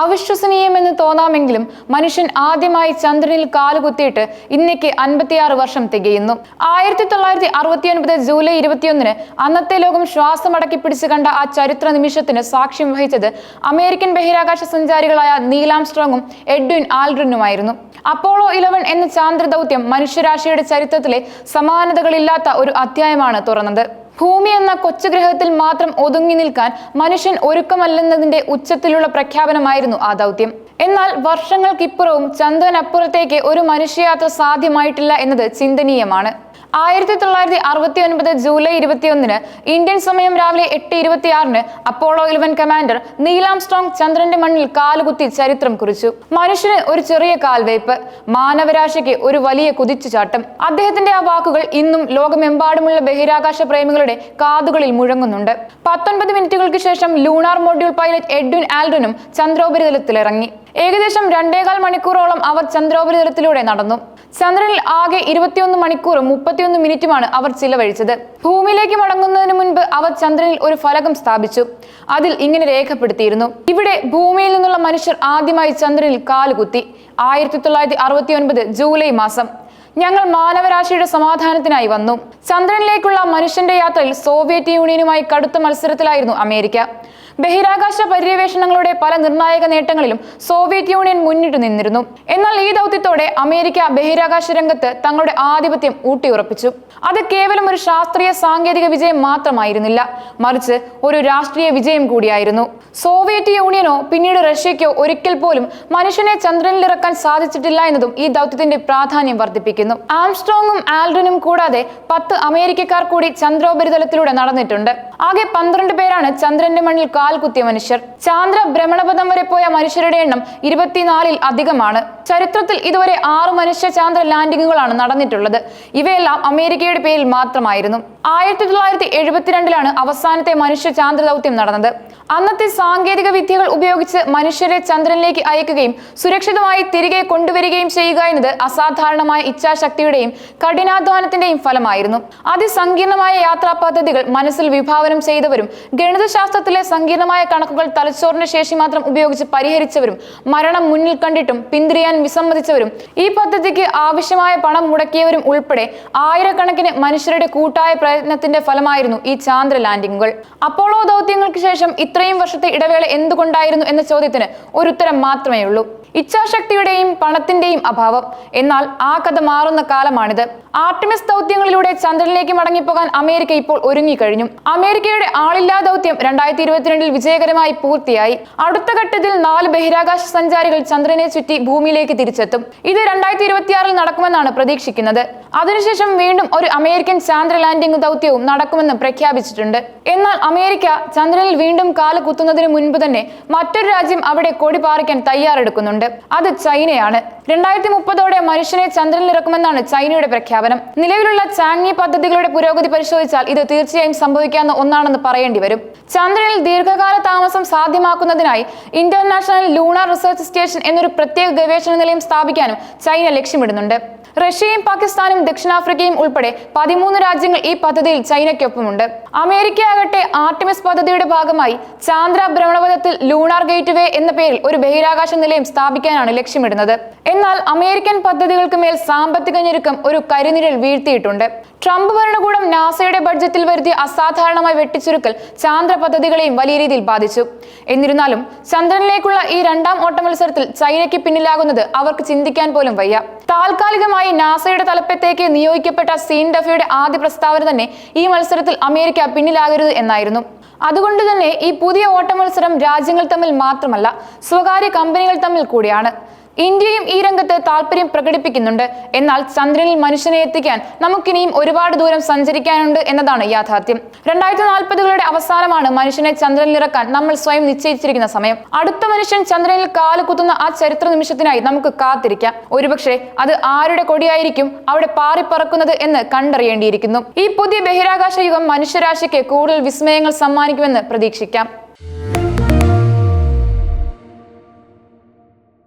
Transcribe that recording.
അവിശ്വസനീയമെന്ന് തോന്നാമെങ്കിലും മനുഷ്യൻ ആദ്യമായി ചന്ദ്രനിൽ കാലുകുത്തിയിട്ട് ഇന്നേക്ക് അൻപത്തിയാറ് വർഷം തികയുന്നു. ആയിരത്തി തൊള്ളായിരത്തി അറുപത്തി ഒൻപത് ജൂലൈ ഇരുപത്തിയൊന്നിന് അന്നത്തെ ലോകം ശ്വാസമടക്കി പിടിച്ചു കണ്ട ആ ചരിത്ര നിമിഷത്തിന് സാക്ഷ്യം വഹിച്ചത് അമേരിക്കൻ ബഹിരാകാശ സഞ്ചാരികളായ നീലാം നീലാംസ്ട്രോങ്ങും എഡ്വിൻ ആൽഡ്രിനുമായിരുന്നു അപ്പോളോ ഇലവൻ എന്ന ചാന്ദ്ര ദൗത്യം മനുഷ്യരാശിയുടെ ചരിത്രത്തിലെ സമാനതകളില്ലാത്ത ഒരു അധ്യായമാണ് തുറന്നത്. ഭൂമി എന്ന കൊച്ചു ഗ്രഹത്തിൽ മാത്രം ഒതുങ്ങി നിൽക്കാൻ മനുഷ്യൻ ഒരുക്കമല്ലെന്നതിന്റെ ഉച്ചത്തിലുള്ള പ്രഖ്യാപനമായിരുന്നു ആ ദൗത്യം. എന്നാൽ വർഷങ്ങൾക്കിപ്പുറവും ചന്ദ്രനപ്പുറത്തേക്ക് ഒരു മനുഷ്യയാത്ര സാധ്യമായിട്ടില്ല എന്നത് ചിന്തനീയമാണ്. ആയിരത്തി തൊള്ളായിരത്തി അറുപത്തി ഒൻപത് ജൂലൈ ഇരുപത്തിയൊന്നിന് ഇന്ത്യൻ സമയം രാവിലെ എട്ട് ഇരുപത്തിയാറിന് Apollo eleven commander Neil Armstrong ചന്ദ്രന്റെ മണ്ണിൽ കാലുകുത്തി ചരിത്രം കുറിച്ചു. മനുഷ്യന് ഒരു ചെറിയ കാൽവയ്പ് മാനവരാശിക്ക് ഒരു വലിയ കുതിച്ചുചാട്ടം. അദ്ദേഹത്തിന്റെ ആ വാക്കുകൾ ഇന്നും ലോകമെമ്പാടുമുള്ള ബഹിരാകാശ പ്രേമികളുടെ കാതുകളിൽ മുഴങ്ങുന്നുണ്ട്. പത്തൊൻപത് മിനിറ്റുകൾക്ക് ശേഷം ലൂണാർ മോഡ്യൂൾ പൈലറ്റ് എഡ്വിൻ ആൽഡനും ചന്ദ്രോപരിതലത്തിലിറങ്ങി. ഏകദേശം രണ്ടേകാൽ മണിക്കൂറോളം അവർ ചന്ദ്രോപരിതലത്തിലൂടെ നടന്നു. ചന്ദ്രനിൽ ആകെ ഇരുപത്തിയൊന്ന് മണിക്കൂറും മുപ്പത്തിയൊന്ന് മിനിറ്റുമാണ് അവർ ചിലവഴിച്ചത്. ഭൂമിയിലേക്ക് മടങ്ങുന്നതിന് മുൻപ് അവർ ചന്ദ്രനിൽ ഒരു ഫലകം സ്ഥാപിച്ചു. അതിൽ ഇങ്ങനെ രേഖപ്പെടുത്തിയിരുന്നു. ഇവിടെ ഭൂമിയിൽ നിന്നുള്ള മനുഷ്യർ ആദ്യമായി ചന്ദ്രനിൽ കാലുകുത്തി. ആയിരത്തി തൊള്ളായിരത്തി അറുപത്തി ഒൻപത് ജൂലൈ മാസം. ഞങ്ങൾ മാനവരാശിയുടെ സമാധാനത്തിനായി വന്നു. ചന്ദ്രനിലേക്കുള്ള മനുഷ്യന്റെ യാത്രയിൽ സോവിയറ്റ് യൂണിയനുമായി കടുത്ത മത്സരത്തിലായിരുന്നു അമേരിക്ക. ബഹിരാകാശ പര്യവേഷണങ്ങളുടെ പല നിർണായക നേട്ടങ്ങളിലും സോവിയറ്റ് യൂണിയൻ മുന്നിട്ട് നിന്നിരുന്നു. എന്നാൽ ഈ ദൗത്യത്തോടെ അമേരിക്ക ബഹിരാകാശ രംഗത്ത് തങ്ങളുടെ ആധിപത്യം ഊട്ടിയുറപ്പിച്ചു. അത് കേവലം ഒരു ശാസ്ത്രീയ സാങ്കേതിക വിജയം മാത്രമായിരുന്നില്ല. മറിച്ച് ഒരു രാഷ്ട്രീയ വിജയം കൂടിയായിരുന്നു. സോവിയറ്റ് യൂണിയനോ പിന്നീട് റഷ്യയ്ക്കോ ഒരിക്കൽ പോലും മനുഷ്യനെ ചന്ദ്രനിലിറക്കാൻ സാധിച്ചിട്ടില്ല എന്നതും ഈ ദൗത്യത്തിന്റെ പ്രാധാന്യം വർദ്ധിപ്പിക്കുന്നു. ആംസ്ട്രോങ്ങും ആൽഡ്രനും കൂടാതെ പത്ത് അമേരിക്കക്കാർ കൂടി ചന്ദ്രോപരിതലത്തിലൂടെ നടന്നിട്ടുണ്ട്. ആകെ പന്ത്രണ്ട് പേരാണ് ചന്ദ്രന്റെ മണ്ണിൽ കാൽ കുത്തിയ മനുഷ്യർ. ചാന്ദ്ര ഭ്രമണപഥം വരെ പോയ മനുഷ്യരുടെ എണ്ണം ഇരുപത്തിനാലിൽ അധികമാണ്. ചരിത്രത്തിൽ ഇതുവരെ ആറ് മനുഷ്യ ചാന്ദ്ര ലാൻഡിങ്ങുകളാണ് നടന്നിട്ടുള്ളത്. ഇവയെല്ലാം അമേരിക്കയുടെ പേരിൽ മാത്രമായിരുന്നു. ആയിരത്തി തൊള്ളായിരത്തി എഴുപത്തിരണ്ടിലാണ് അവസാനത്തെ മനുഷ്യ ചാന്ദ്ര ദൗത്യം നടന്നത്. അന്നത്തെ സാങ്കേതിക വിദ്യകൾ ഉപയോഗിച്ച് മനുഷ്യരെ ചന്ദ്രനിലേക്ക് അയക്കുകയും സുരക്ഷിതമായി തിരികെ കൊണ്ടുവരികയും ചെയ്യുക എന്നത് അസാധാരണമായ ഇച്ഛാശക്തിയുടെയും കഠിനാധ്വാനത്തിന്റെയും ഫലമായിരുന്നു. അതിസങ്കീർണമായ യാത്രാ പദ്ധതികൾ മനസ്സിൽ വിഭാവനം ചെയ്തവരും ഗണിതശാസ്ത്രത്തിലെ സങ്കീർണമായ കണക്കുകൾ തലച്ചോറിന്റെ ശേഷി മാത്രം ഉപയോഗിച്ച് പരിഹരിച്ചവരും മരണം മുന്നിൽ കണ്ടിട്ടും പിന്തിരിയാൻ വിസമ്മതിച്ചവരും ഈ പദ്ധതിക്ക് ആവശ്യമായ പണം മുടക്കിയവരും ഉൾപ്പെടെ ആയിരക്കണക്കിന് മനുഷ്യരുടെ കൂട്ടായ പ്രയത്നത്തിന്റെ ഫലമായിരുന്നു ഈ ചാന്ദ്ര ലാൻഡിങ്ങുകൾ. അപ്പോളോ ദൗത്യങ്ങൾക്ക് ശേഷം ഇത്രയും വർഷത്തെ ഇടവേള എന്തുകൊണ്ടായിരുന്നു എന്ന ചോദ്യത്തിന് ഒരു ഉത്തരം മാത്രമേ ഉള്ളൂ ഇച്ഛാശക്തിയുടെയും പണത്തിന്റെയും അഭാവം. എന്നാൽ ആ കഥ മാറുന്ന കാലമാണിത്. ആർട്ടിമിസ് ദൗത്യങ്ങളിലൂടെ ചന്ദ്രനിലേക്ക് മടങ്ങിപ്പോകാൻ അമേരിക്ക ഇപ്പോൾ ഒരുങ്ങിക്കഴിഞ്ഞു. അമേരിക്കയുടെ ആളില്ലാ ദൗത്യം രണ്ടായിരത്തി ഇരുപത്തിരണ്ടിൽ വിജയകരമായി പൂർത്തിയായി. അടുത്ത ഘട്ടത്തിൽ നാല് ബഹിരാകാശ സഞ്ചാരികൾ ചന്ദ്രനെ ചുറ്റി ഭൂമിയിലേക്ക് തിരിച്ചെത്തും. ഇത് രണ്ടായിരത്തി ഇരുപത്തിയാറിൽ നടക്കുമെന്നാണ് പ്രതീക്ഷിക്കുന്നത്. അതിനുശേഷം വീണ്ടും ഒരു അമേരിക്കൻ ചാന്ദ്ര ലാൻഡിംഗ് ദൗത്യവും നടക്കുമെന്ന് പ്രഖ്യാപിച്ചിട്ടുണ്ട്. എന്നാൽ അമേരിക്ക ചന്ദ്രനിൽ വീണ്ടും കാൽ കുത്തുന്നതിന് മുൻപ് തന്നെ മറ്റൊരു രാജ്യം അവിടെ കൊടി പാറിക്കാൻ തയ്യാറെടുക്കുന്നുണ്ട്. അത് ചൈനയാണ്. രണ്ടായിരത്തി മുപ്പതോടെ മനുഷ്യനെ ചന്ദ്രനിൽ ഇറക്കുമെന്നാണ് ചൈനയുടെ പ്രഖ്യാപനം. നിലവിലുള്ള ചാങ്ങി പദ്ധതികളുടെ പുരോഗതി പരിശോധിച്ചാൽ ഇത് തീർച്ചയായും സംഭവിക്കാവുന്ന ഒന്നാണെന്ന് പറയേണ്ടി വരും. ചന്ദ്രനിൽ ദീർഘകാല താമസം സാധ്യമാക്കുന്നതിനായി ഇന്റർനാഷണൽ ലൂണാർ റിസർച്ച് സ്റ്റേഷൻ എന്നൊരു പ്രത്യേക ഗവേഷണ നിലയം സ്ഥാപിക്കാനും ചൈന ലക്ഷ്യമിടുന്നുണ്ട്. റഷ്യയും പാകിസ്ഥാനും ദക്ഷിണാഫ്രിക്കയും ഉൾപ്പെടെ പതിമൂന്ന് രാജ്യങ്ങൾ ഈ പദ്ധതിയിൽ ചൈനയ്ക്കൊപ്പമുണ്ട്. അമേരിക്ക ആകട്ടെ ആർട്ടിമിസ് പദ്ധതിയുടെ ഭാഗമായി ചാന്ദ്ര ഭ്രമണപഥത്തിൽ ലൂണാർ ഗേറ്റ്വേ എന്ന പേരിൽ ഒരു ബഹിരാകാശ നിലയം സ്ഥാപിക്കാനാണ് ലക്ഷ്യമിടുന്നത്. എന്നാൽ അമേരിക്കൻ പദ്ധതികൾക്ക് മേൽ സാമ്പത്തിക ഞെരുക്കം ഒരു കരിനിഴൽ വീഴ്ത്തിയിട്ടുണ്ട്. ട്രംപ് ഭരണകൂടം നാസയുടെ ബഡ്ജറ്റിൽ വരുത്തിയ അസാധാരണമായ വെട്ടിച്ചുരുക്കൽ ചാന്ദ്ര പദ്ധതികളെയും വലിയ രീതിയിൽ ബാധിച്ചു. എന്നിരുന്നാലും ചന്ദ്രനിലേക്കുള്ള ഈ രണ്ടാം ഓട്ട മത്സരത്തിൽ ചൈനയ്ക്ക് പിന്നിലാകുന്നത് അവർക്ക് ചിന്തിക്കാൻ പോലും വയ്യ. താൽക്കാലികമായി നാസയുടെ തലപ്പത്തേക്ക് നിയോഗിക്കപ്പെട്ട സീൻ ഡഫയുടെ ആദ്യ പ്രസ്താവന തന്നെ ഈ മത്സരത്തിൽ അമേരിക്ക പിന്നിലാകരുത് എന്നായിരുന്നു. അതുകൊണ്ട് തന്നെ ഈ പുതിയ ഓട്ട മത്സരം രാജ്യങ്ങൾ തമ്മിൽ മാത്രമല്ല സ്വകാര്യ കമ്പനികൾ തമ്മിൽ കൂടിയാണ്. ഇന്ത്യയും ഈ രംഗത്ത് താല്പര്യം പ്രകടിപ്പിക്കുന്നുണ്ട്. എന്നാൽ ചന്ദ്രനിൽ മനുഷ്യനെ എത്തിക്കാൻ നമുക്കിനിയും ഒരുപാട് ദൂരം സഞ്ചരിക്കാനുണ്ട് എന്നതാണ് യാഥാർത്ഥ്യം. രണ്ടായിരത്തി നാൽപ്പതുകളുടെ അവസാനമാണ് മനുഷ്യനെ ചന്ദ്രനിൽ ഇറക്കാൻ നമ്മൾ സ്വയം നിശ്ചയിച്ചിരിക്കുന്ന സമയം. അടുത്ത മനുഷ്യൻ ചന്ദ്രനിൽ കാൽ കുത്തുന്ന ആ ചരിത്ര നിമിഷത്തിനായി നമുക്ക് കാത്തിരിക്കാം. ഒരുപക്ഷെ അത് ആരുടെ കൊടിയായിരിക്കും അവിടെ പാറിപ്പറക്കുന്നത് എന്ന് കണ്ടറിയേണ്ടിയിരിക്കുന്നു. ഈ പുതിയ ബഹിരാകാശ യുഗം മനുഷ്യരാശിക്ക് കൂടുതൽ വിസ്മയങ്ങൾ സമ്മാനിക്കുമെന്ന് പ്രതീക്ഷിക്കാം.